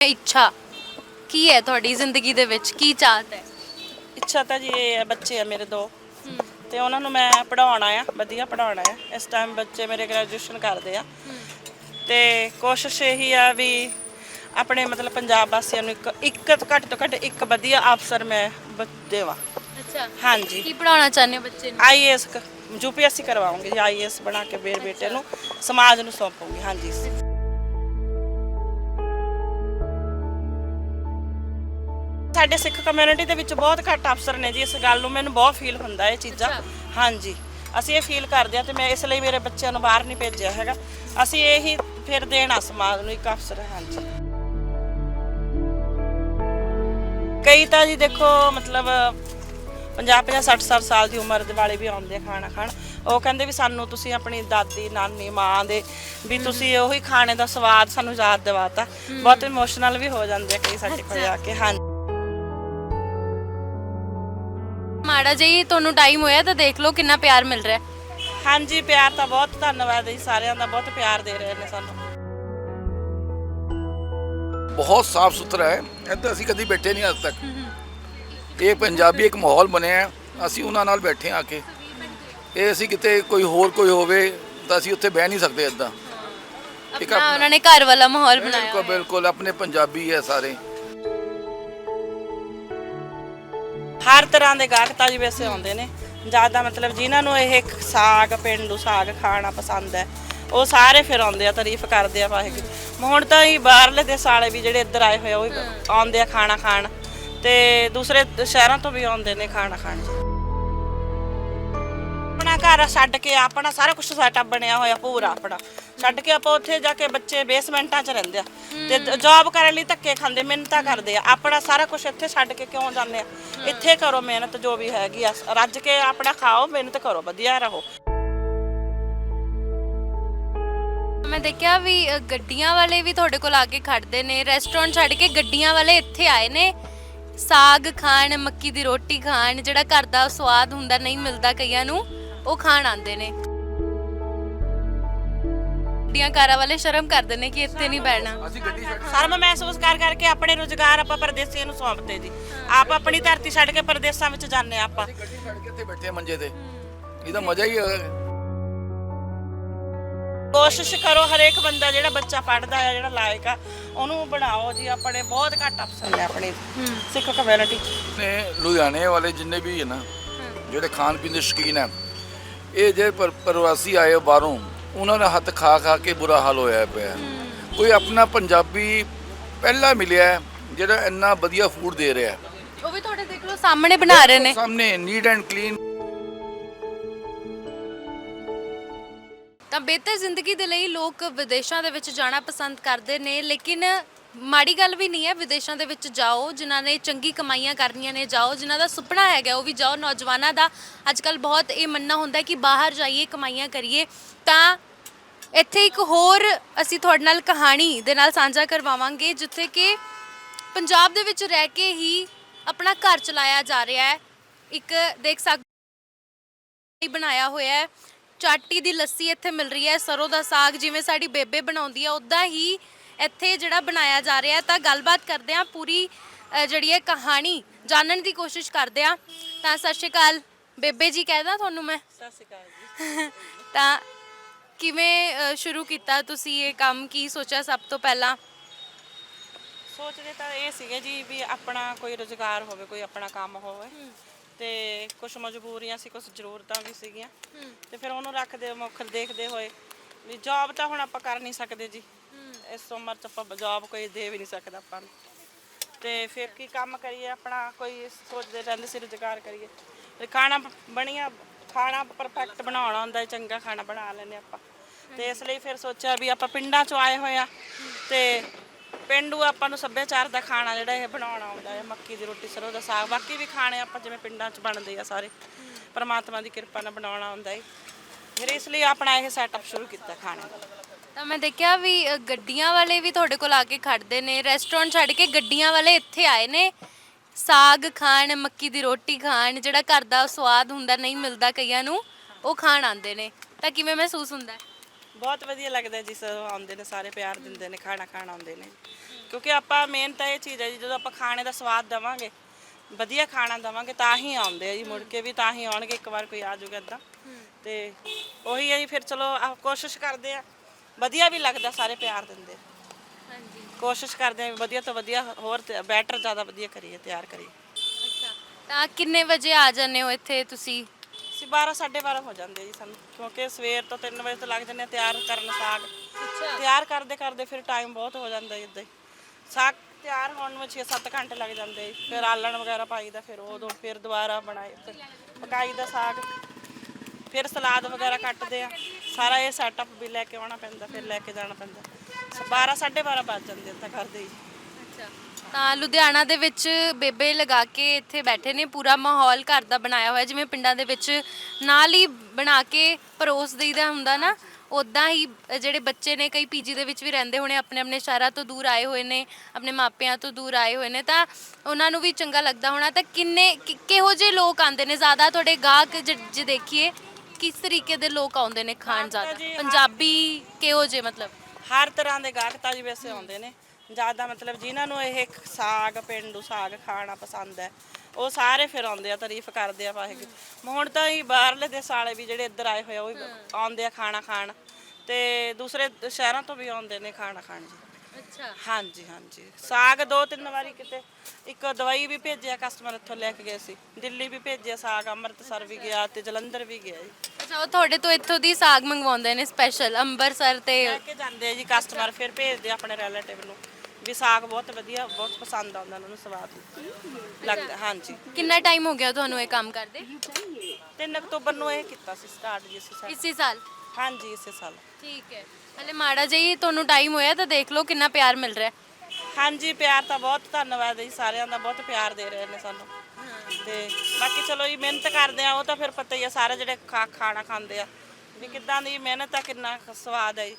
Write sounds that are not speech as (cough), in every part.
ਇੱਛਾ? ਕੀ ਹੈ ਤੁਹਾਡੀ ਜ਼ਿੰਦਗੀ ਦੇ ਵਿੱਚ? ਕੀ ਚਾਹਤ ਹੈ? ਇੱਛਾ ਤਾਂ ਜੀ ਇਹ ਹੈ ਬੱਚੇ ਆ ਮੇਰੇ ਦੋ। ਤੇ ਉਹਨਾਂ ਨੂੰ ਮੈਂ ਪੜਾਉਣਾ ਆ ਵਧੀਆ ਪੜਾਉਣਾ ਆ ਇਸ ਟਾਈਮ ਬੱਚੇ ਮੇਰੇ ਗ੍ਰੈਜੂਏਸ਼ਨ ਕਰਦੇ ਆ। ਤੇ ਕੋਸ਼ਿਸ਼ ਇਹੀ ਆ ਵੀ ਆਪਣੇ ਮਤਲਬ ਪੰਜਾਬ ਵਾਸੀਆਂ ਨੂੰ ਇੱਕ ਇੱਕ ਘੱਟ ਤੋਂ ਘੱਟ ਇੱਕ ਵਧੀਆ ਅਫਸਰ ਮੈਂ ਬ- ਦੇਵਾਂ। ਅੱਛਾ। ਹਾਂਜੀ। ਕੀ ਪੜਾਉਣਾ ਚਾਹੁੰਦੇ ਹੋ ਬੱਚੇ ਨੂੰ? ਆਈਏਐਸ ਯੂਪੀਐਸਸੀ ਕਰਵਾਉਂਗੀ। ਜੀ ਆਈਏਐਸ ਬਣਾ ਕੇ ਮੇਰੇ ਬੇਟੇ ਨੂੰ ਸਮਾਜ ਨੂੰ ਸੌਂਪੂਗੀ। ਹਾਂਜੀ। ਸਾਡੇ ਸਿੱਖ ਕਮਿਊਨਿਟੀ ਦੇ ਵਿੱਚ ਬਹੁਤ ਘੱਟ ਅਫਸਰ ਨੇ ਜੀ ਇਸ ਗੱਲ ਨੂੰ। ਮੈਨੂੰ ਬਹੁਤ ਫੀਲ ਹੁੰਦਾ ਇਹ ਚੀਜ਼ਾਂ। ਹਾਂਜੀ। ਅਸੀਂ ਇਹ ਫੀਲ ਕਰਦੇ ਹਾਂ ਤੇ ਮੈਂ ਇਸ ਲਈ ਮੇਰੇ ਬੱਚਿਆਂ ਨੂੰ ਬਾਹਰ ਨਹੀਂ ਭੇਜਿਆ ਹੈਗਾ। ਅਸੀਂ ਇਹੀ ਫਿਰ ਦੇਣਾ ਸਮਾਜ ਨੂੰ ਇੱਕ ਅਫਸਰ ਹਾਂਜੀ। ਕਈ ਤਾਂ ਜੀ ਦੇਖੋ ਮਤਲਬ 50 50 60 60 ਸਾਲ ਦੀ ਉਮਰ ਦੇ ਵਾਲੇ ਵੀ ਆਉਂਦੇ ਆ ਖਾਣਾ ਖਾਣ। ਉਹ ਕਹਿੰਦੇ ਵੀ ਸਾਨੂੰ ਤੁਸੀਂ ਆਪਣੀ ਦਾਦੀ ਨਾਨੀ ਮਾਂ ਦੇ ਵੀ ਤੁਸੀਂ ਉਹੀ ਖਾਣੇ ਦਾ ਸਵਾਦ ਸਾਨੂੰ ਯਾਦ ਦਿਵਾਤਾ। ਬਹੁਤ ਇਮੋਸ਼ਨਲ ਵੀ ਹੋ ਜਾਂਦੇ ਆ ਕਈ ਸਾਡੇ ਕੋਲ ਆ ਕੇ ਹਾਂ ਮਾੜਾ ਜਿਹੀ ਤੁਹਾਨੂੰ ਟਾਈਮ ਹੋਇਆ ਤਾਂ ਦੇਖ ਲਓ ਕਿੰਨਾ ਪਿਆਰ ਮਿਲ ਰਿਹਾ। ਹੈ ਹਾਂਜੀ ਪਿਆਰ ਤਾਂ ਬਹੁਤ ਧੰਨਵਾਦ ਹੈ ਜੀ ਸਾਰਿਆਂ ਦਾ ਬਹੁਤ ਪਿਆਰ ਦੇ ਰਹੇ ਨੇ ਸਾਨੂੰ। ਬਹੁਤ ਸਾਫ਼ ਸੁਥਰਾ ਹੈ ਇੱਦਾਂ ਅਸੀਂ ਕਦੀ ਬੈਠੇ ਨਹੀਂ ਅੱਜ ਤੱਕ। ਇਹ ਪੰਜਾਬੀ ਇੱਕ ਮਾਹੌਲ ਬਣਿਆ ਹੈ, ਅਸੀਂ ਉਹਨਾਂ ਨਾਲ ਬੈਠੇ ਹਾਂ ਆ ਕੇ। ਇਹ ਅਸੀਂ ਕਿਤੇ ਕੋਈ ਹੋਰ ਕੋਈ ਹੋਵੇ ਤਾਂ ਅਸੀਂ ਉੱਥੇ ਬਹਿ ਨਹੀਂ ਸਕਦੇ ਇੱਦਾਂ। ਆਪਣਾ ਉਹਨਾਂ ਨੇ ਘਰ ਵਾਲਾ ਮਾਹੌਲ ਬਣਾਇਆ ਬਿਲਕੁਲ ਬਿਲਕੁਲ ਆਪਣੇ ਪੰਜਾਬੀ ਹੈ ਸਾਰੇ। ਹਰ ਤਰ੍ਹਾਂ ਦੇ ਗਾਹਕ ਤਾਂ ਜੀ ਵੈਸੇ ਆਉਂਦੇ ਨੇ। ਜ਼ਿਆਦਾ ਮਤਲਬ ਜਿਨ੍ਹਾਂ ਨੂੰ ਇਹ ਸਾਗ, ਪਿੰਡੂ ਸਾਗ ਖਾਣਾ ਪਸੰਦ ਹੈ, ਉਹ ਸਾਰੇ ਫਿਰ ਆਉਂਦੇ ਆ, ਤਾਰੀਫ ਕਰਦੇ ਆ ਵਾਹਿਗੁਰੂ। ਹੁਣ ਤਾਂ ਹੀ ਬਾਹਰਲੇ ਦੇਸ਼ ਵਾਲੇ ਵੀ ਜਿਹੜੇ ਇੱਧਰ ਆਏ ਹੋਏ ਆ, ਉਹ ਵੀ ਆਉਂਦੇ ਆ ਖਾਣਾ ਖਾਣ ਤੇ ਦੂਸਰੇ ਸ਼ਹਿਰਾਂ ਤੋਂ ਵੀ ਆਉਂਦੇ ਨੇ ਖਾਣਾ ਖਾਣ। ਆਪਣਾ ਘਰ ਛੱਡ ਕੇ ਆਪਣਾ ਸਾਰਾ ਕੁਝ ਸੈਟਅਪ ਬਣਿਆ ਹੋਇਆ, ਪੂਰਾ ਆਪਣਾ। ਛੱਡ ਕੇ ਆਪਾਂ ਉੱਥੇ ਜਾ ਕੇ ਬੱਚੇ ਬੇਸਮੈਂਟਾਂ 'ਚ ਰਹਿੰਦੇ ਆ। ਤੇ ਜੌਬ ਕਰਨ ਲਈ ਧੱਕੇ ਖਾਂਦੇ ਮਿਹਨਤਾਂ ਕਰਦੇ ਆ। ਆਪਣਾ ਸਾਰਾ ਕੁਝ ਇੱਥੇ ਛੱਡ ਕੇ ਕਿਉਂ ਜਾਂਦੇ ਆ? ਇੱਥੇ ਕਰੋ ਮਿਹਨਤ ਜੋ ਵੀ ਹੈਗੀ ਆ। ਰੱਜ ਕੇ ਆਪਣਾ ਖਾਓ ਮਿਹਨਤ ਕਰੋ ਵਧੀਆ ਰਹੋ। ਮੈਂ ਦੇਖਿਆ ਵੀ ਅ, ਗੱਡੀਆਂ ਵਾਲੇ ਵੀ ਤੁਹਾਡੇ ਕੋਲ ਆ ਕੇ ਖੜਦੇ ਨੇ। ਰੈਸਟੋਰੈਂਟ ਛੱਡ ਕੇ ਗੱਡੀਆਂ ਵਾਲੇ ਇੱਥੇ ਆਏ ਨੇ। ਸਾਗ ਖਾਣ ਮੱਕੀ ਦੀ ਰੋਟੀ ਖਾਣ ਜਿਹੜਾ ਘਰ ਦਾ ਸਵਾਦ ਹੁੰਦਾ ਨਹੀਂ ਮਿਲਦਾ ਕਈਆਂ ਨੂੰ ਉਹ ਖਾਣ ਆਉਂਦੇ ਨੇ। ਗੱਡੀਆਂ ਕਾਰਾਂ ਵਾਲੇ ਸ਼ਰਮ ਕਰਦੇ ਨੇ ਕਿ ਇੱਥੇ ਨਹੀਂ ਬਹਿਣਾ। ਅਸੀਂ ਗੱਡੀ ਛੱਡ ਸ਼ਰਮ ਮਹਿਸੂਸ ਕਰ ਕਰਕੇ ਆਪਣੇ ਰੋਜ਼ਗਾਰ ਆਪਾਂ ਪਰਦੇਸੀਆਂ ਨੂੰ ਸੌਂਪਦੇ ਜੀ। ਆਪ ਆਪਣੀ ਧਰਤੀ ਛੱਡ ਕੇ ਪਰਦੇਸਾਂ ਵਿੱਚ ਜਾਂਦੇ ਆ ਆਪਾਂ। ਗੱਡੀ ਛੱਡ ਕੇ ਇੱਥੇ ਬੈਠੇ ਮੰਜੇ ਤੇ। ਇਹਦਾ ਮਜ਼ਾ ਹੀ ਹੈ। ਕੋਸ਼ਿਸ਼ ਕਰੋ ਹਰੇਕ ਬੰਦਾ ਜਿਹੜਾ ਬੱਚਾ ਪੜਦਾ ਆ ਜਿਹੜਾ ਲਾਇਕ ਆ ਉਹਨੂੰ ਬਣਾਓ ਜੀ ਆਪਣੇ ਬਹੁਤ ਘੱਟ ਅਫਸਰ ਨੇ ਆਪਣੀ ਸਿੱਖ ਕਮਿਊਨਿਟੀ ਨੇ ਲੁਧਿਆਣੇ ਵਾਲੇ ਜਿੰਨੇ ਵੀ ਹੈ ਨਾ ਜਿਹੜੇ ਖਾਣ ਪੀਣ ਦੇ ਸ਼ੌਕੀਨ ਹੈ ਇਹ ਜੇ ਪਰ- ਪ੍ਰਵਾਸੀ ਆਏ ਬਾਹਰੋਂ ਉਹਨਾਂ ਦਾ ਹੱਥ ਖਾ ਖਾ ਕੇ ਬੁਰਾ ਹਾਲ ਹੋਇਆ ਪਿਆ। ਕੋਈ ਆਪਣਾ ਪੰਜਾਬੀ ਪਹਿਲਾ ਮਿਲਿਆ ਜਿਹੜਾ ਇੰਨਾ ਵਧੀਆ ਫੂਡ ਦੇ ਰਿਹਾ। ਉਹ ਵੀ ਤੁਹਾਡੇ ਦੇਖ ਲਓ ਸਾਹਮਣੇ ਬਣਾ ਰਹੇ ਨੇ। ਸਾਹਮਣੇ ਨੀਟ ਐਂਡ ਕਲੀਨ ਤਾਂ ਬਿਹਤਰ ਜ਼ਿੰਦਗੀ ਦੇ ਲਈ ਲੋਕ ਵਿਦੇਸ਼ਾਂ ਦੇ ਵਿੱਚ ਜਾਣਾ ਪਸੰਦ ਕਰਦੇ ਨੇ ਲੇਕਿਨ ਮਾੜੀ ਗੱਲ ਵੀ ਨਹੀਂ ਹੈ, ਵਿਦੇਸ਼ਾਂ ਦੇ ਵਿੱਚ ਜਾਓ, ਜਿਨ੍ਹਾਂ ਨੇ ਚੰਗੀ ਕਮਾਈਆਂ ਕਰਨੀਆਂ ਨੇ, ਜਾਓ, ਜਿਨ੍ਹਾਂ ਦਾ ਸੁਪਨਾ ਹੈਗਾ ਉਹ ਵੀ ਜਾਓ, ਨੌਜਵਾਨਾਂ ਦਾ। ਅੱਜ ਅੱਜਕੱਲ ਬਹੁਤ ਇਹ ਮੰਨਣਾ ਹੁੰਦਾ ਕਿ ਬਾਹਰ ਜਾਈਏ, ਕਮਾਈਆਂ ਕਰੀਏ, ਤਾਂ ਇੱਥੇ ਇੱਕ ਹੋਰ ਅਸੀਂ ਤੁਹਾਡੇ ਨਾਲ ਕਹਾਣੀ ਦੇ ਨਾਲ ਸਾਂਝਾ ਕਰਵਾਵਾਂਗੇ, ਜਿੱਥੇ ਕਿ ਪੰਜਾਬ ਦੇ ਵਿੱਚ ਰਹਿ ਕੇ ਹੀ ਆਪਣਾ ਘਰ ਚਲਾਇਆ ਜਾ ਰਿਹਾ ਹੈ। ਇੱਕ ਦੇਖ ਸਕਦੇ ਬਣਾਇਆ ਹੋਇਆ ਹੈ। ਚਾਟੀ ਦੀ ਲੱਸੀ ਇੱਥੇ ਮਿਲ ਰਹੀ ਹੈ, ਸਰੋਂ ਦਾ ਸਾਗ, ਜਿਵੇਂ ਸਾਡੀ ਬੇਬੇ ਬਣਾਉਂਦੀ ਹੈ ਉਦਾਂ ਹੀ ਇੱਥੇ ਜਿਹੜਾ ਬਣਾਇਆ ਜਾ ਰਿਹਾ ਹੈ ਤਾਂ ਗੱਲਬਾਤ ਕਰਦੇ ਹਾਂ ਪੂਰੀ ਅ, ਜਿਹੜੀ ਹੈ ਕਹਾਣੀ ਜਾਣਨ ਦੀ ਕੋਸ਼ਿਸ਼ ਕਰਦੇ ਹਾਂ। ਤਾਂ ਸਤਿ ਸ਼੍ਰੀ ਅਕਾਲ। ਬੇਬੇ ਜੀ ਕਹਿਦਾ ਤੁਹਾਨੂੰ ਮੈਂ? ਸਤਿ ਸ਼੍ਰੀ ਅਕਾਲ ਜੀ। (laughs) ਤਾਂ ਕਿਵੇਂ ਅ, ਸ਼ੁਰੂ ਕੀਤਾ ਤੁਸੀਂ ਇਹ ਕੰਮ? ਕੀ ਸੋਚਿਆ ਸਭ ਤੋਂ ਪਹਿਲਾਂ? ਸੋਚਦੇ ਤਾਂ ਇਹ ਸੀਗੇ ਜੀ ਵੀ ਆਪਣਾ ਕੋਈ ਰੋਜ਼ਗਾਰ ਹੋਵੇ ਕੋਈ ਆਪਣਾ ਕੰਮ ਹੋਵੇ। ਤੇ ਕੁਝ ਮਜਬੂਰੀਆਂ ਸੀ ਕੁਝ ਜ਼ਰੂਰਤਾਂ ਵੀ ਸੀਗੀਆਂ। ਤੇ ਫਿਰ ਉਹਨੂੰ ਰੱਖਦੇ ਮੁੱਖ ਦੇਖਦੇ ਹੋਏ ਵੀ ਜੌਬ ਤਾਂ ਹੁਣ ਆਪਾਂ ਕਰ ਨਹੀਂ ਸਕਦੇ ਜੀ। ਇਸ ਉਮਰ 'ਚ ਆਪਾਂ ਜੌਬ ਕੋਈ ਦੇ ਵੀ ਨਹੀਂ ਸਕਦਾ ਆਪਾਂ ਨੂੰ। ਤੇ ਫਿਰ ਕੀ ਕੰਮ ਕਰੀਏ ਆਪਣਾ, ਕੋਈ ਸੋਚਦੇ ਰਹਿੰਦੇ ਸੀ ਰੁਜ਼ਗਾਰ ਕਰੀਏ। ਤੇ ਖਾਣਾ ਬ- ਖਾਣਾ ਪਰਫੈਕਟ ਬਣਾਉਣਾ ਹੁੰਦਾ, ਚੰਗਾ ਖਾਣਾ ਬਣਾ ਲੈਂਦੇ ਆਪਾਂ। ਤੇ ਇਸ ਲਈ ਫਿਰ ਸੋਚਿਆ ਵੀ ਆਪਾਂ ਪਿੰਡਾਂ 'ਚੋਂ ਆਏ ਹੋਏ ਆ ਤੇ ਪਿੰਡੂ ਆਪਾਂ ਨੂੰ ਸੱਭਿਆਚਾਰ ਦਾ ਖਾਣਾ ਜਿਹੜਾ ਇਹ ਬਣਾਉਣਾ ਆਉਂਦਾ ਹੈ, ਮੱਕੀ ਦੀ ਰੋਟੀ, ਸਰੋਂ ਦਾ ਸਾਗ, ਬਾਕੀ ਵੀ ਖਾਣੇ ਆਪਾਂ ਜਿਵੇਂ ਪਿੰਡਾਂ 'ਚ ਬਣਦੇ ਆ ਸਾਰੇ। ਪਰਮਾਤਮਾ ਦੀ ਕਿਰਪਾ ਨਾਲ ਬਣਾਉਣਾ ਆਉਂਦਾ ਹੈ। ਫਿਰ ਇਸ ਲਈ ਆਪਣਾ ਇਹ ਸੈਟਅਪ ਸ਼ੁਰੂ ਕੀਤਾ ਖਾਣੇ ਦਾ। ਤਾਂ ਮੈਂ ਦੇਖਿਆ ਵੀ ਅ, ਗੱਡੀਆਂ ਵਾਲੇ ਵੀ ਤੁਹਾਡੇ ਕੋਲ ਆ ਕੇ ਖੜਦੇ ਨੇ। ਰੈਸਟੋਰੈਂਟ ਛੱਡ ਕੇ ਗੱਡੀਆਂ ਵਾਲੇ ਇੱਥੇ ਆਏ ਨੇ। ਸਾਗ ਖਾਣ ਮੱਕੀ ਦੀ ਰੋਟੀ ਖਾਣ ਜਿਹੜਾ ਘਰ ਦਾ ਸਵਾਦ ਹੁੰਦਾ ਨਹੀਂ ਮਿਲਦਾ ਕਈਆਂ ਨੂੰ ਉਹ ਖਾਣ ਆਉਂਦੇ ਨੇ। ਤਾਂ ਕਿਵੇਂ ਮਹਿਸੂਸ ਹੁੰਦਾ? ਹੈ ਬਹੁਤ ਵਧੀਆ ਲੱਗਦਾ ਜੀ ਸਰ ਆਉਂਦੇ ਨੇ ਸਾਰੇ ਪਿਆਰ ਦਿੰਦੇ ਨੇ ਖਾਣਾ ਖਾਣ ਆਉਂਦੇ ਨੇ। ਕਿਉਂਕਿ ਆਪਾਂ ਮੇਨ ਤਾਂ ਇਹ ਚੀਜ਼ ਹੈ ਜੀ ਜਦੋਂ ਆਪਾਂ ਖਾਣੇ ਦਾ ਸਵਾਦ ਦੇਵਾਂਗੇ ਵਧੀਆ ਖਾਣਾ ਦੇਵਾਂਗੇ ਤਾਂ ਹੀ ਆਉਂਦੇ ਆ ਜੀ ਮੁੜ ਕੇ ਵੀ ਤਾਂ ਹੀ ਆਉਣਗੇ ਇੱਕ ਵਾਰ ਕੋਈ ਆ ਜਾਊਗਾ ਇਦਾਂ। ਤੇ ਉਹੀ ਹੈ ਜੀ ਫਿਰ ਚਲੋ ਆਹ ਕੋਸ਼ਿਸ਼ ਕਰਦੇ ਆ। ਵਧੀਆ ਵੀ ਲੱਗਦਾ ਸਾਰੇ ਪਿਆਰ ਦਿੰਦੇ। ਹਾਂਜੀ। ਕੋਸ਼ਿਸ਼ ਕਰਦੇ ਆ ਵੀ ਵਧੀਆ ਤੋਂ ਵਧੀਆ ਹੋਰ ਬੈਟਰ ਜ਼ਿਆਦਾ ਵਧੀਆ ਕਰੀਏ ਤਿਆਰ ਕਰੀਏ। ਅੱਛਾ ਤਾਂ ਕਿੰਨੇ ਵਜੇ ਆ ਜਾਂਦੇ ਹੋ ਇੱਥੇ ਤੁਸੀਂ? ਅਸੀਂ 12 12:30 ਹੋ ਜਾਂਦੇ ਜੀ ਸਾਨੂੰ ਕਿਉਂਕਿ ਸਵੇਰ ਤੋਂ 3 ਵਜੇ ਤੋਂ ਲੱਗ ਜਾਂਦੇ ਆ ਤਿਆਰ ਕਰਨ ਸਾਗ। ਅੱਛਾ। ਤਿਆਰ ਕਰਦੇ ਕਰਦੇ ਫਿਰ ਟਾਈਮ ਬਹੁਤ ਹੋ ਜਾਂਦਾ ਜੀ ਇੱਦਾਂ ਹੀ। ਸਾਗ ਤਿਆਰ ਹੋਣ ਨੂੰ 6-7 ਘੰਟੇ ਲੱਗ ਜਾਂਦੇ ਜੀ। ਫਿਰ ਆਲਣ ਵਗੈਰਾ ਪਾਈਦਾ ਫਿਰ ਉਦੋਂ ਫਿਰ ਦੁਬਾਰਾ ਬਣਾਏ ਫਿਰ ਪਕਾਈਦਾ ਸਾਗ। ਫਿਰ ਸਲਾਦ ਵਗੈਰਾ ਕੱਟਦੇ ਆ। ਸਾਰਾ ਇਹ ਸੈਟਅਪ ਵੀ ਲੈ ਕੇ ਆਉਣਾ ਪੈਂਦਾ, ਫਿਰ ਲੈ ਕੇ ਜਾਣਾ ਪੈਂਦਾ। 12 12:30 ਵੱਜ ਜਾਂਦੇ ਤਾਂ ਕਰਦੇ ਜੀ ਤਾਂ ਲੁਧਿਆਣਾ ਦੇ ਵਿੱਚ ਬੇਬੇ ਲਗਾ ਕੇ ਇੱਥੇ ਬੈਠੇ ਨੇ, ਪੂਰਾ ਮਾਹੌਲ ਘਰ ਦਾ ਬਣਾਇਆ ਹੋਇਆ, ਜਿਵੇਂ ਪਿੰਡਾਂ ਦੇ ਵਿੱਚ ਨਾਲ ਹੀ ਬਣਾ ਕੇ ਪਰੋਸ ਦੇਈਦਾ ਹੁੰਦਾ ਨਾ ਉਦਾਂ ਹੀ ਜਿਹੜੇ ਬੱਚੇ ਨੇ, ਕਈ ਪੀਜੀ ਦੇ ਵਿੱਚ ਵੀ ਰਹਿੰਦੇ ਹੋਣੇ ਆਪਣੇ ਆਪਣੇ ਸ਼ਹਿਰਾਂ ਤੋਂ ਦੂਰ ਆਏ ਹੋਏ ਨੇ, ਆਪਣੇ ਮਾਪਿਆਂ ਤੋਂ ਦੂਰ ਆਏ ਹੋਏ ਨੇ, ਤਾਂ ਉਹਨਾਂ ਨੂੰ ਵੀ ਚੰਗਾ ਲੱਗਦਾ ਹੋਣਾ। ਤਾਂ ਕਿੰਨੇ, ਕਿ- ਕਿਹੋ ਜਿਹੇ ਲੋਕ ਆਉਂਦੇ ਨੇ? ਜ਼ਿਆਦਾ ਤੁਹਾਡੇ ਗਾਹਕ ਜ- ਜੇ ਦੇਖੀਏ ਕਿਸ ਤਰੀਕੇ ਦੇ ਲੋਕ ਆਉਂਦੇ ਨੇ ਖਾਣ ਜ਼ਿਆਦਾ? ਜੀ, ਪੰਜਾਬੀ ਕਿਹੋ ਜਿਹੇ ਮਤਲਬ? ਹਰ ਤਰ੍ਹਾਂ ਦੇ ਗਾਹਕ ਤਾਂ ਜੀ ਵੈਸੇ ਆਉਂਦੇ ਨੇ। ਜ਼ਿਆਦਾ ਮਤਲਬ ਜਿਨ੍ਹਾਂ ਨੂੰ ਇਹ ਸਾਗ ਪਿੰਡੂ ਸਾਗ ਖਾਣਾ ਪਸੰਦ ਹੈ ਉਹ ਸਾਰੇ ਫਿਰ ਆਉਂਦੇ ਆ ਤਾਰੀਫ ਕਰਦੇ ਆ ਵਾਹਿਗੁਰੂ। ਹੁਣ ਤਾਂ ਹੀ ਬਾਹਰਲੇ ਦੇਸ਼ ਵਾਲੇ ਵੀ ਜਿਹੜੇ ਇੱਧਰ ਆਏ ਹੋਏ ਆ ਉਹ ਵੀ ਆਉਂਦੇ ਆ ਖਾਣਾ ਖਾਣ ਤੇ ਦੂਸਰੇ ਸ਼ਹਿਰਾਂ ਤੋਂ ਵੀ ਆਉਂਦੇ ਨੇ ਖਾਣਾ ਖਾਣ ਜੀ। ਅੱਛਾ। ਹਾਂਜੀ ਹਾਂਜੀ। ਸਾਗ ਦੋ ਤਿੰਨ ਵਾਰੀ ਕਿਤੇ। ਇੱਕ ਦਵਾਈ ਵੀ ਭੇਜਿਆ ਕਸਟਮਰ ਇੱਥੋਂ ਲੈ ਕੇ ਗਏ ਸੀ। ਦਿੱਲੀ ਵੀ ਭੇਜਿਆ ਸਾਗ ਅੰਮ੍ਰਿਤਸਰ ਵੀ ਗਿਆ ਤੇ ਜਲੰਧਰ ਵੀ ਗਿਆ ਜੀ। ਅੱਛਾ ਉਹ ਤੁਹਾਡੇ ਤੋਂ ਇੱਥੋਂ ਦੀ ਸਾਗ ਮੰਗਵਾਉਂਦੇ ਨੇ ਸਪੈਸ਼ਲ ਅੰਬਰਸਰ ਤੇ ਲੈ ਕੇ ਜਾਂਦੇ ਆ ਜੀ ਕਸਟਮਰ ਫਿਰ ਭੇਜਦੇ ਆ ਆਪਣੇ ਰਿਲੇਟਿਵ ਨੂੰ। ਵੀ ਸਾਗ ਬਹੁਤ ਵਧੀਆ ਬਹੁਤ ਪਸੰਦ ਆਉਂਦਾ ਉਹਨਾਂ ਨੂੰ ਸਵਾਦ ਲੱਗਦਾ ਹਾਂਜੀ। ਕਿੰਨਾ ਟਾਈਮ ਹੋ ਗਿਆ ਤੁਹਾਨੂੰ ਇਹ ਕੰਮ ਕਰਦੇ? 3 ਅਕਤੂਬਰ ਨੂੰ ਇਹ ਕੀਤਾ ਸੀ ਸਟਾਰਟ ਜੀ ਅਸੀਂ ਸਾਲ ਇਸੇ ਸਾਲ? ਹਾਂਜੀ ਇਸੇ ਸਾਲ। ਠੀਕ ਹੈ। ਹਲੇ ਮਾੜਾ ਜਿਹਾ ਤੁਹਾਨੂੰ ਟਾਈਮ ਹੋਇਆ ਤਾਂ ਦੇਖ ਲਓ ਕਿੰਨਾ ਪਿਆਰ ਮਿਲ ਰਿਹਾ। ਹੈ ਹਾਂਜੀ ਪਿਆਰ ਤਾਂ ਬਹੁਤ ਧੰਨਵਾਦ ਜੀ ਸਾਰਿਆਂ ਦਾ ਬਹੁਤ ਪਿਆਰ ਦੇ ਰਹੇ ਨੇ ਸਾਨੂੰ। ਤੇ ਬਾਕੀ ਚਲੋ ਜੀ ਮਿਹਨਤ ਕਰਦੇ ਆ ਉਹ ਤਾਂ ਫਿਰ ਪਤਾ ਹੀ ਆ ਸਾਰੇ ਜਿਹੜੇ ਖਾ ਖਾਣਾ ਖਾਂਦੇ ਆ। ਵੀ ਕਿੱਦਾਂ ਦੀ ਮਿਹਨਤ ਆ ਕਿੰਨਾ ਕੁ ਸਵਾਦ ਹੈ ਜੀ।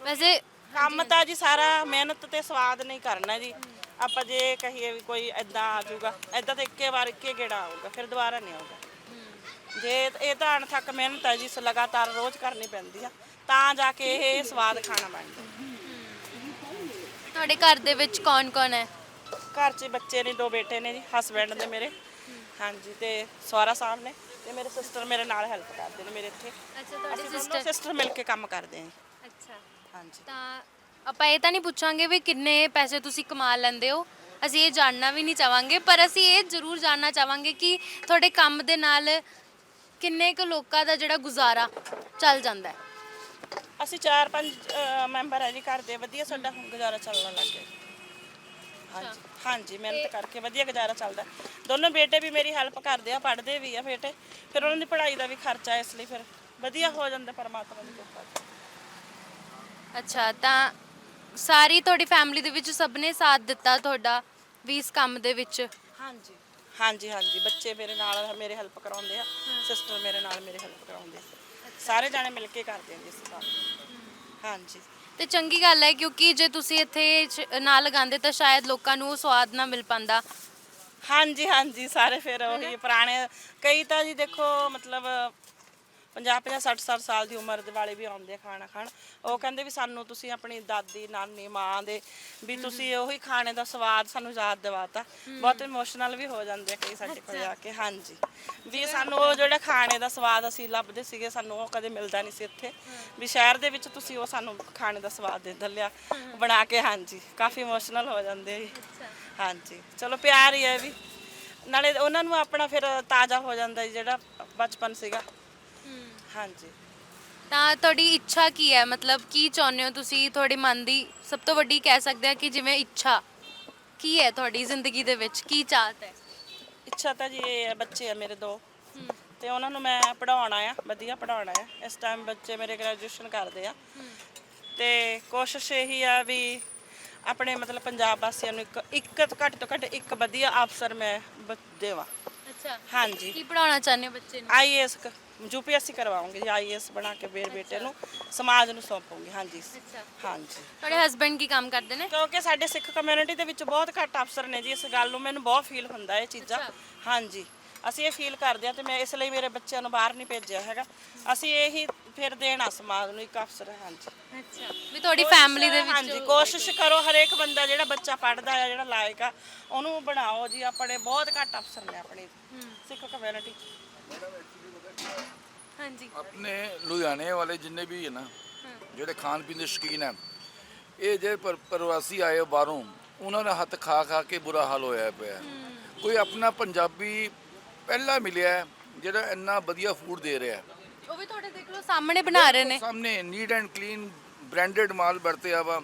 ਵੈਸੇ ਕੰਮ ਤਾਂ ਜੀ ਸਾਰਾ ਮਿਹਨਤ ਤੇ ਸਵਾਦ ਨਹੀਂ ਕਰਨਾ ਜੀ। ਆਪਾਂ ਜੇ ਕਹੀਏ ਵੀ ਕੋਈ ਐਦਾਂ ਆ ਜਾਊਗਾ ਐਦਾਂ ਤਾਂ ਇੱਕੇ ਵਾਰ ਇੱਕੇ ਗੇੜਾ ਆਊਗਾ ਫਿਰ ਦੁਬਾਰਾ ਨਹੀਂ ਆਊਗਾ। ਜੇ ਇਹ ਤਾਂ ਅਣਥੱਕ ਮਿਹਨਤ ਹੈ ਜੀ ਸ ਲਗਾਤਾਰ ਰੋਜ਼ ਕਰਨੀ ਪੈਂਦੀ ਆ। ਤਾਂ ਜਾ ਕੇ ਇਹ ਸਵਾਦ ਖਾਣਾ ਬਣਦਾ ਤੁਹਾਡੇ ਘਰ ਦੇ ਵਿੱਚ ਕੌਣ ਕੌਣ ਹੈ? ਘਰ 'ਚ ਬੱਚੇ ਨੇ ਦੋ ਬੇਟੇ ਨੇ ਜੀ ਹਸਬੈਂਡ ਨੇ ਮੇਰੇ। ਹਾਂਜੀ ਤੇ ਸਹੁਰਾ ਸਾਹਿਬ ਨੇ ਤੇ ਮੇਰੇ ਸਿਸਟਰ ਮੇਰੇ ਨਾਲ ਹੈਲਪ ਕਰਦੇ ਨੇ ਮੇਰੇ ਇੱਥੇ। ਅੱਛਾ ਤੁਹਾਡੀ ਅਸੀਂ ਦੋਨੋਂ ਸਿਸਟਰ ਸਿਸਟਰ ਮਿਲ ਕੇ ਕੰਮ ਕਰਦੇ ਹਾਂ ਜੀ। ਅੱਛਾ। ਹਾਂਜੀ। ਤਾਂ ਆਪਾਂ ਇਹ ਤਾਂ ਨਹੀਂ ਪੁੱਛਾਂਗੇ ਵੀ ਕਿੰਨੇ ਪੈਸੇ ਤੁਸੀਂ ਕਮਾ ਲੈਂਦੇ ਹੋ। ਅਸੀਂ ਇਹ ਜਾਣਨਾ ਵੀ ਨਹੀਂ ਚਾਹਾਂਗੇ ਪਰ ਅਸੀਂ ਇਹ ਜ਼ਰੂਰ ਜਾਣਨਾ ਚਾਹਾਂਗੇ ਕਿ ਤੁਹਾਡੇ ਕੰਮ ਦੇ ਨਾਲ ਕਿੰਨੇ ਕੁ ਲੋਕਾਂ ਦਾ ਜਿਹੜਾ ਗੁਜ਼ਾਰਾ ਚੱਲ ਜਾਂਦਾ ਹੈ। ਅਸੀਂ ਚਾਰ ਪੰਜ ਅਹ, ਮੈਂਬਰ ਹੈ ਜੀ ਘਰ ਦੇ ਵਧੀਆ ਸਾਡਾ ਹੁਣ ਗੁਜ਼ਾਰਾ ਚੱਲਣ ਲੱਗ ਗਿਆ। ਜੀ। ਹਾਂਜੀ ਹਾਂਜੀ ਮਿਹਨਤ ਕਰਕੇ ਵਧੀਆ ਗੁਜ਼ਾਰਾ ਚੱਲਦਾ। ਦੋਨੋਂ ਬੇਟੇ ਵੀ ਮੇਰੀ ਹੈਲਪ ਕਰਦੇ ਆ ਪੜ੍ਹਦੇ ਵੀ ਆ ਬੇਟੇ। ਫਿਰ ਉਹਨਾਂ ਦੀ ਪੜ੍ਹਾਈ ਦਾ ਵੀ ਖਰਚਾ ਇਸ ਲਈ ਫਿਰ ਵਧੀਆ ਹੋ ਜਾਂਦਾ ਪਰਮਾਤਮਾ ਦੀ ਕਿਰਪਾ ਨਾਲ। ਅੱਛਾ ਤਾਂ ਸਾਰੀ ਤੁਹਾਡੀ ਫੈਮਿਲੀ ਦੇ ਵਿੱਚ ਸਭ ਨੇ ਸਾਥ ਦਿੱਤਾ ਤੁਹਾਡਾ ਵੀ ਇਸ ਕੰਮ ਦੇ ਵਿੱਚ? ਹਾਂਜੀ ਹਾਂਜੀ ਹਾਂਜੀ। ਬੱਚੇ ਮੇਰੇ ਨਾਲ ਮੇਰੇ ਹੈਲਪ ਕਰਾਉਂਦੇ ਆ ਸਿਸਟਰ ਮੇਰੇ ਨਾਲ ਮੇਰੇ ਹੈਲਪ ਕਰਾਉਂਦੇ ਆ। ਸਾਰੇ ਜਾਣੇ ਮਿਲ ਕੇ ਕਰਦੇ ਆ ਜੀ ਇਸ ਕੰਮ ਹਾਂਜੀ। ਤੇ ਚੰਗੀ ਗੱਲ ਹੈ ਕਿਉਂਕਿ ਜੇ ਤੁਸੀਂ ਇੱਥੇ ਚ- ਨਾ ਲਗਾਉਂਦੇ ਤਾਂ ਸ਼ਾਇਦ ਲੋਕਾਂ ਨੂੰ ਉਹ ਸਵਾਦ ਨਾ ਮਿਲ ਪਾਂਦਾ ਹਾਂਜੀ ਹਾਂਜੀ ਸਾਰੇ ਫਿਰ ਉਹੀ ਪੁਰਾਣੇ ਕਈ ਤਾਂ ਜੀ ਦੇਖੋ ਮਤਲਬ 50 50 60 60 ਸਾਲ ਦੀ ਉਮਰ ਦੇ ਵਾਲੇ ਵੀ ਆਉਂਦੇ ਆ ਖਾਣਾ ਖਾਣ। ਉਹ ਕਹਿੰਦੇ ਵੀ ਸਾਨੂੰ ਤੁਸੀਂ ਆਪਣੀ ਦਾਦੀ ਨਾਨੀ ਮਾਂ ਦੇ ਵੀ ਤੁਸੀਂ ਉਹੀ ਖਾਣੇ ਦਾ ਸਵਾਦ ਸਾਨੂੰ ਯਾਦ ਦਿਵਾਤਾ। ਬਹੁਤ ਇਮੋਸ਼ਨਲ ਵੀ ਹੋ ਜਾਂਦੇ ਆ ਕਈ ਸਾਡੇ ਕੋਲ ਆ ਕੇ ਹਾਂਜੀ। ਵੀ ਸਾਨੂੰ ਉਹ ਜਿਹੜਾ ਖਾਣੇ ਦਾ ਸਵਾਦ ਅਸੀਂ ਲੱਭਦੇ ਸੀਗੇ ਸਾਨੂੰ ਉਹ ਕਦੇ ਮਿਲਦਾ ਨਹੀਂ ਸੀ ਇੱਥੇ। ਵੀ ਸ਼ਹਿਰ ਦੇ ਵਿੱਚ ਤੁਸੀਂ ਉਹ ਸਾਨੂੰ ਖਾਣੇ ਦਾ ਸਵਾਦ ਦੇ ਦਲਿਆ ਬਣਾ ਕੇ ਹਾਂਜੀ। ਕਾਫੀ ਇਮੋਸ਼ਨਲ ਹੋ ਜਾਂਦੇ ਆ ਜੀ। ਹਾਂਜੀ। ਚਲੋ ਪਿਆਰ ਹੀ ਹੈ ਵੀ। ਨਾਲੇ ਉਹਨਾਂ ਨੂੰ ਆਪਣਾ ਫਿਰ ਤਾਜ਼ਾ ਹੋ ਜਾਂਦਾ ਜਿਹੜਾ ਬਚਪਨ ਸੀਗਾ। ਹਾਂਜੀ। ਤਾਂ ਤੁਹਾਡੀ ਇੱਛਾ ਕੀ ਹੈ? ਮਤਲਬ ਕੀ ਚਾਹੁੰਦੇ ਹੋ ਤੁਸੀਂ? ਤੁਹਾਡੇ ਮਨ ਦੀ ਸਭ ਤੋਂ ਵੱਡੀ ਕਹਿ ਸਕਦੇ ਆ ਕਿ ਜਿਵੇਂ ਇੱਛਾ। ਕੀ ਹੈ ਤੁਹਾਡੀ ਜ਼ਿੰਦਗੀ ਦੇ ਵਿੱਚ? ਕੀ ਚਾਹਤ ਹੈ? ਇੱਛਾ ਤਾਂ ਜੀ ਇਹ ਹੈ ਬੱਚੇ ਆ ਮੇਰੇ ਦੋ। ਤੇ ਉਹਨਾਂ ਨੂੰ ਮੈਂ ਪੜਾਉਣਾ ਆ ਵਧੀਆ ਪੜਾਉਣਾ ਆ ਇਸ ਟਾਈਮ ਬੱਚੇ ਮੇਰੇ ਗ੍ਰੈਜੂਏਸ਼ਨ ਕਰਦੇ ਆ। ਤੇ ਕੋਸ਼ਿਸ਼ ਇਹੀ ਆ ਵੀ ਆਪਣੇ ਮਤਲਬ ਪੰਜਾਬ ਵਾਸੀਆਂ ਨੂੰ ਇੱਕ ਇੱਕ ਘੱਟ ਤੋਂ ਘੱਟ ਇੱਕ ਵਧੀਆ ਅਫਸਰ ਮੈਂ ਬ- ਦੇਵਾਂ। ਅੱਛਾ। ਹਾਂਜੀ। ਕੀ ਪੜਾਉਣਾ ਚਾਹੁੰਦੇ ਹੋ ਬੱਚੇ ਨੂੰ? ਆਈਏਐਸ ਯੂਪੀਐਸਸੀ ਕਰਵਾਉਂਗੀ ਜੀ ਆਈਏਐਸ ਬਣਾ ਕੇ ਮੇਰੇ ਬੇਟੇ ਨੂੰ ਸਮਾਜ ਨੂੰ ਸੌਂਪੂਗੀ ਹਾਂਜੀ। ਅੱਛਾ। ਹਾਂਜੀ। ਤੁਹਾਡੇ ਹਸਬੰਡ ਕੀ ਕੰਮ ਕਰਦੇ ਨੇ? ਕਿਉਂਕਿ ਸਾਡੇ ਸਿੱਖ ਕਮਿਊਨਿਟੀ ਦੇ ਵਿੱਚ ਬਹੁਤ ਘੱਟ ਅਫਸਰ ਨੇ ਜੀ ਇਸ ਗੱਲ ਨੂੰ ਮੈਨੂੰ ਬਹੁਤ ਫੀਲ ਹੁੰਦਾ ਇਹ ਚੀਜ਼ਾਂ। ਹਾਂਜੀ। ਅਸੀਂ ਇਹ ਫੀਲ ਕਰਦੇ ਹਾਂ ਤੇ ਮੈਂ ਇਸ ਲਈ ਮੇਰੇ ਬੱਚਿਆਂ ਨੂੰ ਬਾਹਰ ਨਹੀਂ ਭੇਜਿਆ ਹੈਗਾ। ਅਸੀਂ ਇਹੀ ਫਿਰ ਦੇਣਾ ਸਮਾਜ ਨੂੰ ਇੱਕ ਅਫਸਰ ਹਾਂਜੀ। ਅੱਛਾ। ਵੀ ਤੁਹਾਡੀ ਫੈਮਿਲੀ ਦੇ ਵਿੱਚ ਹਾਂਜੀ ਕੋਸ਼ਿਸ਼ ਕਰੋ ਹਰੇਕ ਬੰਦਾ ਜਿਹੜਾ ਬੱਚਾ ਪੜਦਾ ਆ ਜਿਹੜਾ ਲਾਇਕ ਆ ਉਹਨੂੰ ਬਣਾਓ ਜੀ ਆਪਣੇ ਬਹੁਤ ਘੱਟ ਅਫਸਰ ਨੇ ਆਪਣੀ ਸਿੱਖ ਕਮਿਊਨਿਟੀ ਹਾਂਜੀ। ਆਪਣੇ ਲੁਧਿਆਣੇ ਵਾਲੇ ਜਿੰਨੇ ਵੀ ਹੈ ਨਾ ਜਿਹੜੇ ਖਾਣ ਪੀਣ ਦੇ ਸ਼ੌਕੀਨ ਹੈ ਇਹ ਜੇ ਪਰ- ਪ੍ਰਵਾਸੀ ਆਏ ਬਾਹਰੋਂ ਉਹਨਾਂ ਦਾ ਹੱਥ ਖਾ ਖਾ ਕੇ ਬੁਰਾ ਹਾਲ ਹੋਇਆ ਪਿਆ ਕੋਈ ਆਪਣਾ ਪੰਜਾਬੀ ਪਹਿਲਾ ਮਿਲਿਆ ਜਿਹੜਾ ਇੰਨਾ ਵਧੀਆ ਫੂਡ ਦੇ ਰਿਹਾ ਉਹ ਵੀ ਤੁਹਾਡੇ ਦੇਖ ਲਓ ਸਾਹਮਣੇ ਬਣਾ ਰਹੇ ਨੇ। ਸਾਹਮਣੇ ਨੀਟ ਐਂਡ ਕਲੀਨ ਬ੍ਰਾਂਡਡ ਮਾਲ ਵਰਤਿਆ ਵਾ।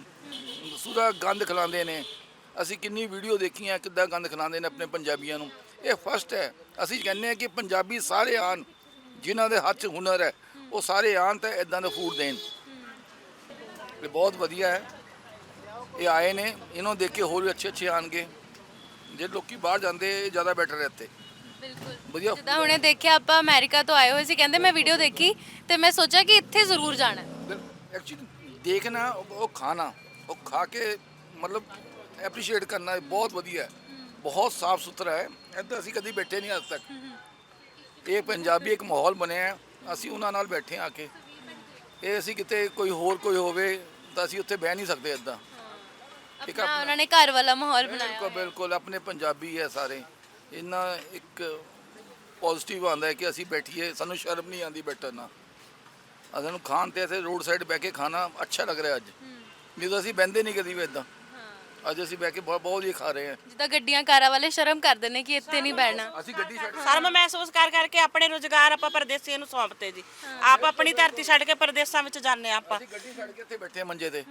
ਸੂਰਾ ਗੰਦ ਖਿਲਾਉਂਦੇ ਨੇ। ਅਸੀਂ ਕਿੰਨੀ ਵੀਡੀਓ ਦੇਖੀਆਂ ਕਿੱਦਾਂ ਗੰਦ ਖਿਲਾਉਂਦੇ ਨੇ ਆਪਣੇ ਪੰਜਾਬੀਆਂ ਨੂੰ। ਇਹ ਫਸਟ ਹੈ। ਅਸੀਂ ਕਹਿੰਦੇ ਹਾਂ ਕਿ ਪੰਜਾਬੀ ਸਾਰੇ ਆਣ ਜਿਨ੍ਹਾਂ ਦੇ ਹੱਥ 'ਚ ਹੁਨਰ ਹੈ ਉਹ ਸਾਰੇ ਆਣ ਤਾਂ ਇਦਾਂ ਦਾ ਫੂਡ ਦੇਣ। ਇਹ ਬਹੁਤ ਵਧੀਆ ਹੈ। ਇਹ ਆਏ ਨੇ ਇਹਨਾਂ ਦੇਖ ਕੇ ਹੋਰ ਵੀ ਅੱਛੇ ਅੱਛੇ ਆਣਗੇ। ਜੇ ਲੋਕੀ ਬਾਹਰ ਜਾਂਦੇ ਜ਼ਿਆਦਾ ਬੈਟਰ ਹੈ ਇੱਥੇ। ਬਿਲਕੁਲ। ਵਧੀਆ। ਜਿੱਦਾਂ ਹੁਣੇ ਦੇਖਿਆ ਆਪਾਂ ਅਮਰੀਕਾ ਤੋਂ ਆਏ ਹੋਏ ਸੀ ਕਹਿੰਦੇ ਮੈਂ ਵੀਡੀਓ ਦੇਖੀ ਤੇ ਮੈਂ ਸੋਚਿਆ ਕਿ ਇੱਥੇ ਜ਼ਰੂਰ ਜਾਣਾ। ਐਕਚੁਅਲੀ ਦੇਖਣਾ ਉਹ ਖਾਣਾ ਉਹ ਖਾ ਕੇ ਮਤਲਬ ਐਪਰੀਸ਼ੀਏਟ ਕਰਨਾ ਬਹੁਤ ਵਧੀਆ ਹੈ। ਬਹੁਤ ਸਾਫ਼ ਸੁਥਰਾ ਹੈ ਇੱਦਾਂ ਅਸੀਂ ਕਦੀ ਬੈਠੇ ਨਹੀਂ ਅੱਜ ਤੱਕ। ਇਹ ਪੰਜਾਬੀ ਇੱਕ ਮਾਹੌਲ ਬਣਿਆ ਅਸੀਂ ਉਹਨਾਂ ਨਾਲ ਬੈਠੇ ਆ ਕੇ। ਇਹ ਅਸੀਂ ਕਿਤੇ ਕੋਈ ਹੋਰ ਕੋਈ ਹੋਵੇ ਤਾਂ ਅਸੀਂ ਉੱਥੇ ਬਹਿ ਨਹੀਂ ਸਕਦੇ ਇੱਦਾਂ। ਇੱਕ ਆਪਣਾ ਉਹਨਾਂ ਨੇ ਘਰ ਵਾਲਾ ਮਾਹੌਲ ਬਣਾਇਆ ਬਿਲਕੁਲ ਬਿਲਕੁਲ ਆਪਣੇ ਪੰਜਾਬੀ ਹੈ ਸਾਰੇ। ਇਹਨਾਂ ਇੱਕ ਪੋਜ਼ਿਟਿਵ ਆਉਂਦਾ ਹੈ ਕਿ ਅਸੀਂ ਬੈਠੀਏ ਸਾਨੂੰ ਸ਼ਰਮ ਨਹੀਂ ਆਉਂਦੀ ਬੈਠਣ ਨਾਲ। ਅਸਾਂ ਨੂੰ ਖਾਣ ਤੇ ਇੱਥੇ ਰੋਡ ਸਾਈਡ ਬਹਿ ਕੇ ਖਾਣਾ ਅੱਛਾ ਲੱਗ ਰਿਹਾ ਅੱਜ। ਨਹੀਂ ਤਾਂ ਅਸੀਂ ਬਹਿੰਦੇ ਨਹੀਂ ਕਦੀ ਵੀ ਇਦਾਂ। ਅੱਜ ਅਸੀਂ ਬਹਿ ਕੇ ਬਹੁਤ ਬਹੁਤ ਹੀ ਖਾ ਰਹੇ ਹਾਂ। ਜਿੱਦਾਂ ਗੱਡੀਆਂ ਕਾਰਾਂ ਵਾਲੇ ਸ਼ਰਮ ਕਰਦੇ ਨੇ ਕਿ ਇੱਥੇ ਨਹੀਂ ਬਹਿਣਾ। ਅਸੀਂ ਗੱਡੀ ਛੱਡ ਸ਼ਰਮ ਮਹਿਸੂਸ ਕਰ ਕਰਕੇ ਆਪਣੇ ਰੋਜ਼ਗਾਰ ਆਪਾਂ ਪਰਦੇਸੀਆਂ ਨੂੰ ਸੌਂਪਤੇ ਜੀ। ਆਪ ਆਪਣੀ ਧਰਤੀ ਛੱਡ ਕੇ ਪਰਦੇਸਾਂ ਵਿੱਚ ਜਾਂਦੇ ਹਾਂ ਆਪਾਂ। ਅਸੀਂ ਗੱਡੀ ਛੱਡ ਕੇ ਇੱਥੇ ਬੈਠੇ ਹਾਂ ਮੰਜੇ ਤੇ।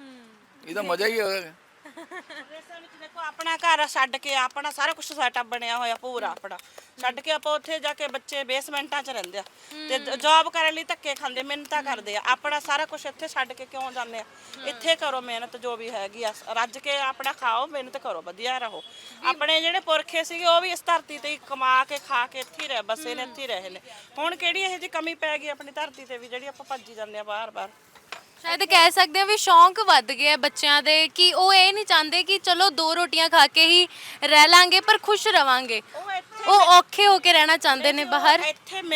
ਇਹਦਾ ਮਜ਼ਾ ਹੀ ਹੈ। ਪਰਦੇਸਾਂ ਵਿੱਚ ਦੇਖੋ ਆਪਣਾ ਘਰ ਛੱਡ ਕੇ ਆਪਣਾ ਸਾਰਾ ਕੁਝ ਸੈਟਅਪ ਬਣਿਆ ਹੋਇਆ ਪੂਰਾ ਆਪਣਾ। ਛੱਡ ਕੇ ਆਪਾਂ ਉੱਥੇ ਜਾ ਕੇ ਬੱਚੇ ਬੇਸਮੈਂਟਾਂ 'ਚ ਰਹਿੰਦੇ ਆ। ਤੇ ਜੌਬ ਕਰਨ ਲਈ ਧੱਕੇ ਖਾਂਦੇ, ਮਿਹਨਤਾਂ ਕਰਦੇ ਆ। ਆਪਣਾ ਸਾਰਾ ਕੁਝ ਇੱਥੇ ਛੱਡ ਕੇ ਕਿਉਂ ਜਾਂਦੇ ਆ? ਇੱਥੇ ਕਰੋ ਮਿਹਨਤ ਜੋ ਵੀ ਹੈਗੀ ਆ। ਰੱਜ ਕੇ ਆਪਣਾ ਖਾਓ, ਮਿਹਨਤ ਕਰੋ, ਵਧੀਆ ਰਹੋ। ਆਪਣੇ ਜਿਹੜੇ ਪੁਰਖੇ ਸੀਗੇ, ਉਹ ਵੀ ਇਸ ਧਰਤੀ ਤੇ ਹੀ ਕਮਾ ਕੇ, ਖਾ ਕੇ ਇੱਥੇ ਹੀ ਰਹਿ, ਬਸੇ ਨੇ, ਇੱਥੇ ਹੀ ਰਹੇ ਨੇ। ਹੁਣ ਕਿਹੜੀ ਇਹੋ ਜਿਹੀ ਕਮੀ ਪੈ ਗਈ ਆਪਣੀ ਧਰਤੀ ਤੇ ਵੀ, ਜਿਹੜੀ ਆਪਾਂ ਭੱਜੀ ਜਾਂਦੇ ਆ ਬਾਰ-ਬਾਰ? ਸ਼ਾਇਦ ਕਹਿ ਸਕਦੇ ਆ ਵੀ ਸ਼ੌਂਕ ਵੱਧ ਗਿਆ ਬੱਚਿਆਂ ਦੇ ਕਿ ਉਹ ਇਹ ਨਹੀਂ ਚਾਹੁੰਦੇ ਕਿ ਚਲੋ ਦੋ ਰੋਟੀਆਂ ਖਾ ਕੇ ਹੀ ਰਹਿ ਲਾਂਗੇ ਪਰ ਖੁਸ਼ ਰਵਾਂਗੇ। ਉਹ ਔਖੇ ਹੋ ਕੇ ਰਹਿਣਾ ਚਾਹੁੰਦੇ ਨੇ ਬਾਹਰ। ਇੱਥੇ ਮਿਹਨਤ